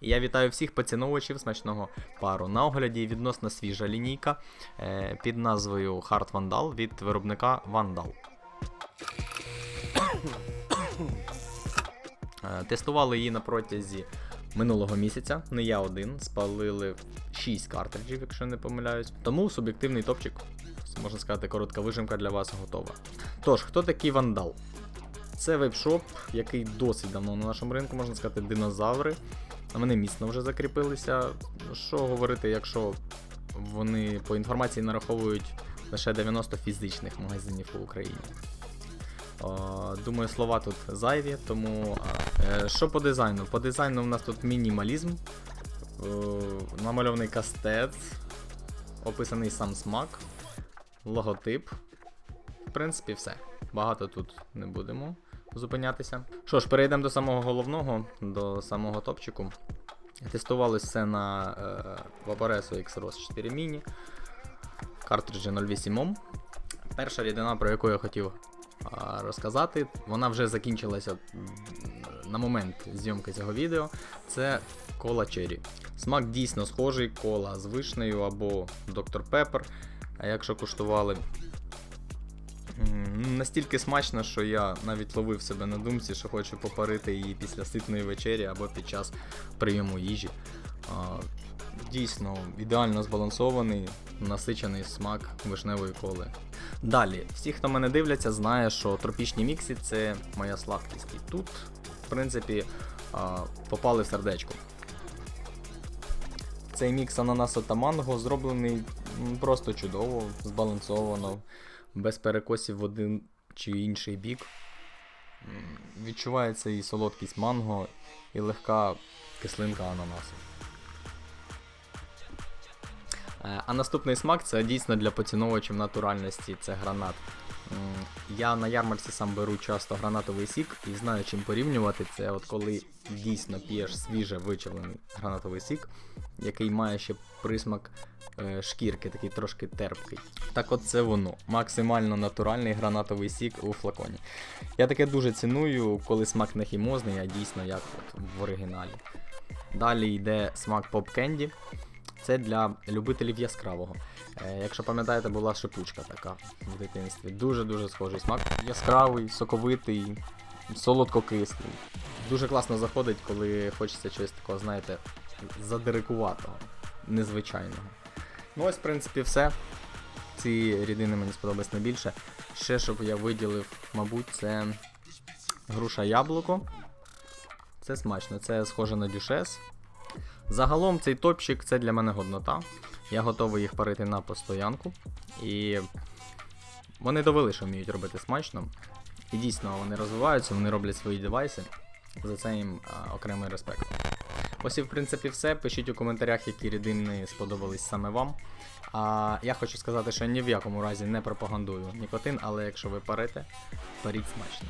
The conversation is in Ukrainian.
Я вітаю всіх поціновувачів смачного пару. На огляді відносно свіжа лінійка е, під назвою Hard Vandal від виробника Vandal. Е, Тестували її на протязі минулого місяця. Не я один. Спалили 6 картриджів, якщо не помиляюсь. Тому суб'єктивний топчик, можна сказати, коротка вижимка для вас готова. Тож, хто такий вандал? Це вебшоп, який досить давно на нашому ринку, можна сказати, динозаври. Вони міцно вже закріпилися. Що говорити, якщо вони по інформації нараховують лише 90 фізичних магазинів у Україні. Думаю, слова тут зайві, тому е, що по дизайну? По дизайну в нас тут мінімалізм, намальований кастет, описаний сам смак, логотип. В принципі, все. Багато тут не будемо зупинятися. Що ж, перейдемо до самого головного, до самого топчику. Тестували все на е, Vaporesso X-Ros 4 Mini, картриджі 08 Ohm. Перша рідина, про яку я хотів а, розказати, вона вже закінчилася на момент зйомки цього відео. Це кола Cherry. Смак дійсно схожий, кола з вишнею або Dr. Pepper. А якщо куштували Настільки смачно, що я навіть ловив себе на думці, що хочу попарити її після ситної вечері або під час прийому їжі. Дійсно, ідеально збалансований, насичений смак вишневої коли. Далі, всі, хто мене дивляться, знає, що тропічні мікси це моя слабкість. І тут, в принципі, попали в сердечко. Цей мікс ананасу та манго зроблений просто чудово, збалансовано, без перекосів в один чи інший бік. Відчувається і солодкість манго, і легка кислинка ананасу. Е, А наступний смак це дійсно для поціновувачів натуральності, це гранат. Я на ярмарці сам беру часто гранатовий сік і знаю, чим порівнювати це, от коли дійсно п'єш свіже вичавлений гранатовий сік, який має ще присмак е, шкірки, такий трошки терпкий. Так от це воно. Максимально натуральний гранатовий сік у флаконі. Я таке дуже ціную, коли смак не хімозний, а дійсно як от в оригіналі. Далі йде смак Candy. Це для любителів яскравого. Е, якщо пам'ятаєте, була шипучка така в дитинстві. Дуже-дуже схожий смак. Яскравий, соковитий, солодкокислий. Дуже класно заходить, коли хочеться чогось такого, знаєте, задирикуватого, незвичайного. Ну ось, в принципі, все. Ці рідини мені сподобались найбільше. Ще, щоб я виділив, мабуть, це груша яблуко. Це смачно, це схоже на дюшес. Загалом цей топчик це для мене годнота. Я готовий їх парити на постоянку. І вони довели, що вміють робити смачно. І дійсно вони розвиваються, вони роблять свої девайси. За це їм а, окремий респект. Ось і в принципі все. Пишіть у коментарях, які рідини сподобались саме вам. А я хочу сказати, що ні в якому разі не пропагандую нікотин, але якщо ви парите, паріть смачно.